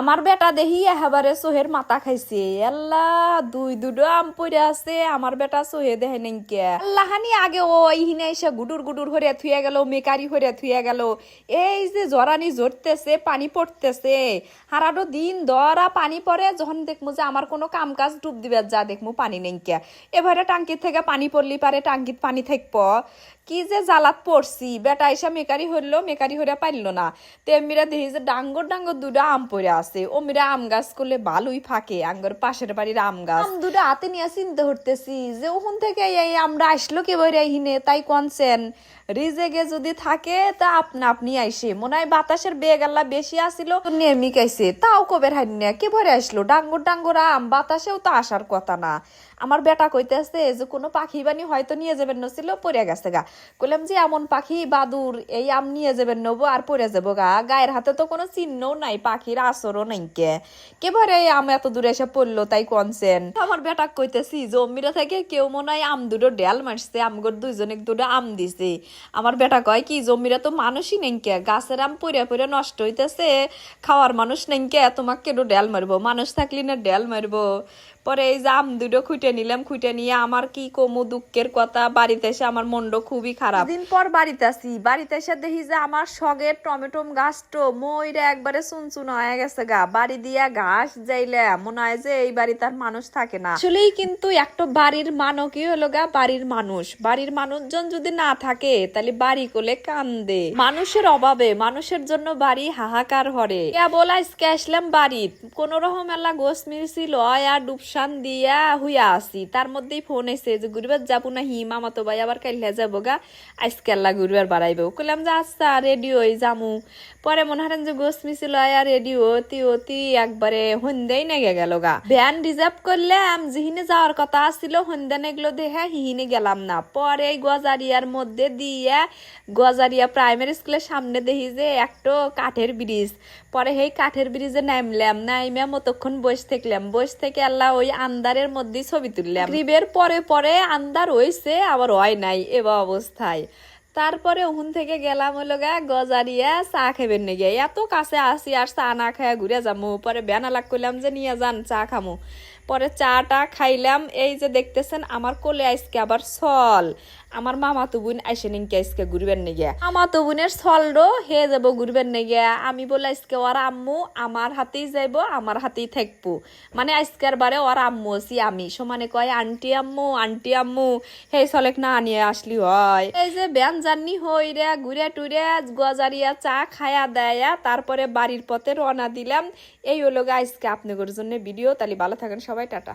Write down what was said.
আমার বেটা দেখি একেবারে সোহের মাথা খাইছে। আল্লাহ, দুই দুটো আম পড়ে আছে, আমার বেটা সোহে দেহে নেংকে আল্লাহ, হানি আগে ও ইহিনে এসে গুডুর গুডুর হরে থুয়ে গেল, মেকারি হরে থুয়ে গেল। এই যে জরানি জড়তেছে পানি পড়তেছে। হারাডো দিন দরা পানি পড়ে, যখন দেখমু যে আমার কোনো কাম কাজ ডুব দিবে, যা দেখমু পানি নেংকে এবারে টাঙ্কির থেকে পানি পড়লি পারে টাঙ্কিত পানি থাকব। কি যে জ্বালাত পড়ছি, বেটা এসে মেকারি হইল, মেকারি হইরা পারল না। তেমিরা দেখি যে ডাঙ্গর ডাঙ্গর দুটো আম পড়ে আছে। ও মিরা আম গাছ করলে ভালোই ফাঁকে। আঙ্গর পাশের বাড়ির আম গাছ। আম দুটো হাতে নিয়ে চিনতে হরতেছি যে ওখান থেকে এই আমরা আসলো কে বই হিনে তাই কনছেন রিজেগে যদি থাকে, তা আপনা আপনি আইসে। মনে হয় বাতাসের বেগ আল্লাহ বেশি আসিল নেমি গাইছে তাও কবে হাইনে কে ভরে আসলো? ডাঙ্গর ডাঙ্গর আম, বাতাসেও তো আসার কথা না। আমার বেটা কইতে কইতেছে যে কোনো পাখি বানি হয়তো নিয়ে যাবেন নছিল পড়ে গেছে গা। কইলাম যে এমন পাখি বাদুর, এই আম নিয়ে যাবেন নেব আর পড়ে যাব গা। গায়ের হাতে তো কোনো চিহ্নও নাই, পাখির আসরও নাই কে ভরে এই আম এত দূরে এসে পড়ল, তাই কনছেন আমার বেটা কইতেছি, জমিরা থেকে কেউ মনে হয় আম দুটো ডেল মারছে আমগর দুইজনে দুটো আম দিছে। আমার বেটা কয় কি, জমিরা তো মানুষই নেই কে গাছের আম পরে পরে নষ্ট হইতেছে, খাওয়ার মানুষ নেই কে তোমাকে কেন ডেল মারবো? মানুষ থাকলি না ডেল মারবো? পরে এই যে আম দুটো খুঁটে নিলাম খুঁটে নিয়ে আমার কি কমু দুঃখের কথা? বাড়িতে এসে আমার মনটা খুবই খারাপ। দিন পর বাড়িতে আসি। বাড়িতে এসে দেখি যে আমার শখের টমেটোম গাছটো ময়রা একবারে চুনচুন হয়ে গেছে গা। বাড়ি দিয়া ঘাস যাইলে মনে হয় যে এই বাড়িতে আর মানুষ থাকে না। আসলেই কিন্তু একটা বাড়ির মানকই হলো গা বাড়ির মানুষ। বাড়ির মানুষজন যদি না থাকে তাহলে বাড়ি কোলে কান্দে। মানুষের অভাবে মানুষের জন্য বাড়ি হাহাকার হরে কেবল আজকে আসলাম বাড়ি কোন রকম এলা গোস মিছিল হয় আর ডুবসান দিয়া হুইয়া আসি তার মধ্যেই ফোন এসে যে ঘুরবার যাব না হি মামা তো ভাই আবার কাইলে যাব গা। আজকে আল্লাহ ঘুরবার বাড়াইব। কইলাম, যে আচ্ছা রেডিও যামু। পরে মনে হারেন যে, গোস মিছিল আর রেডিও অতি অতি একবারে হন্দেই নেগে গেল গা। ভ্যান রিজার্ভ করলাম যেহিনে যাওয়ার কথা আসছিল হন্দে নেগলো দেখে হিহিনে গেলাম না। পরে গজারিয়ার মধ্যে দিয়ে গজারিয়া প্রাইমারি স্কুলের সামনে দেখি যে, একটা কাঠের ব্রিজ পরে সেই কাঠের ব্রিজে নামলাম, নাইমা মতক্ষণ বসে থাকলাম। বসে থেকে আল্লাহ ওই আন্দারের মধ্যে ছবি তুললাম। রিবের পরে পরে আন্দার হয়েছে আবার হয় নাই এবার অবস্থায়। তারপরে ওখান থেকে গেলাম হলো গা, গজারিয়া চা খেবেন নিয়ে এত কাছে আসি আর চা না খায়া ঘুরে যাব পরে বেনা লাগ করলাম যে, নিয়ে যান, চা খামো। পরে চাটা খাইলাম, এই যে দেখতেছেন আমার কোলে আইসকে আবার সল আমার মামা তো বোন আইসে নিকে আইসকে ঘুরবেন নেগে মামা তো বোনের সলডো হে যাব ঘুরবেন নেগে আমি বলে আজকে ওর আম্মু, আমার হাতেই যাইবো, আমার হাতেই থাকব। মানে আজকের বারে ওর আম্মু আছি আমি। সমানে কয়, আন্টি আম্মু আন্টি আম্মু সেই সলেক না আনিয়ে আসলি হয়? এই যে ব্যান জার্নি হই রে, ঘুরে টুরে গজারিয়া চা খায়া দেয়া, তারপরে বাড়ির পথে রওনা দিলাম। এই হলো গা আজকে আপনাদের জন্য ভিডিও। তাহলে ভালো থাকেন সবাই টাটা